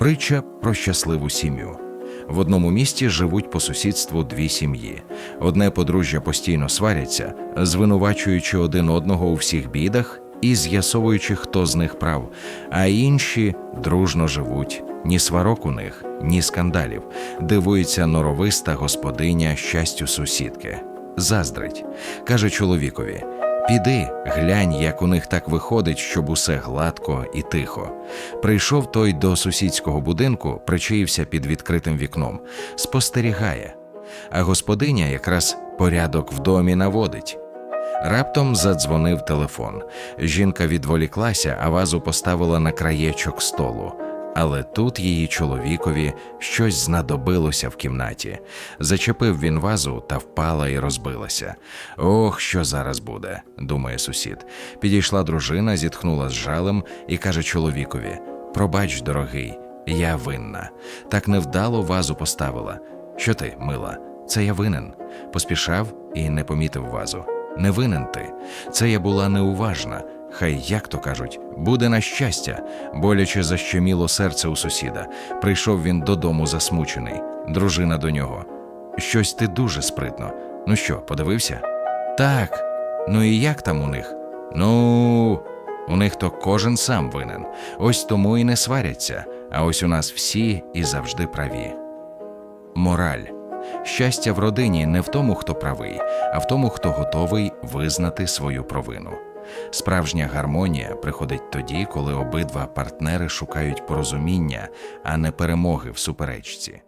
Притча про щасливу сім'ю. В одному місті живуть по сусідству дві сім'ї. Одне подружжя постійно сваряться, звинувачуючи один одного у всіх бідах і з'ясовуючи, хто з них прав, а інші дружно живуть. Ні сварок у них, ні скандалів. Дивується норовиста господиня щастю сусідки. Заздрить. Каже чоловікові: Піди, глянь, як у них так виходить, щоб усе гладко і тихо. Прийшов той до сусідського будинку, причаївся під відкритим вікном, спостерігає. А господиня якраз порядок в домі наводить. Раптом задзвонив телефон. Жінка відволіклася, а вазу поставила на краєчок столу. Але тут її чоловікові щось знадобилося в кімнаті. Зачепив він вазу та впала і розбилася. Ох, що зараз буде, думає сусід. Підійшла дружина, зітхнула з жалем і каже чоловікові: Пробач, дорогий, я винна. Так невдало вазу поставила. Що ти, мила? Це я винен. Поспішав і не помітив вазу. Не винен ти. Це я була неуважна. Хай, як то кажуть, буде на щастя, боляче защеміло серце у сусіда. Прийшов він додому засмучений, дружина до нього. Щось ти дуже спритно. Ну що, подивився? Так. Ну і як там у них? Ну, у них то кожен сам винен. Ось тому і не сваряться, а ось у нас всі і завжди праві. Мораль. Щастя в родині не в тому, хто правий, а в тому, хто готовий визнати свою провину. Справжня гармонія приходить тоді, коли обидва партнери шукають порозуміння, а не перемоги в суперечці.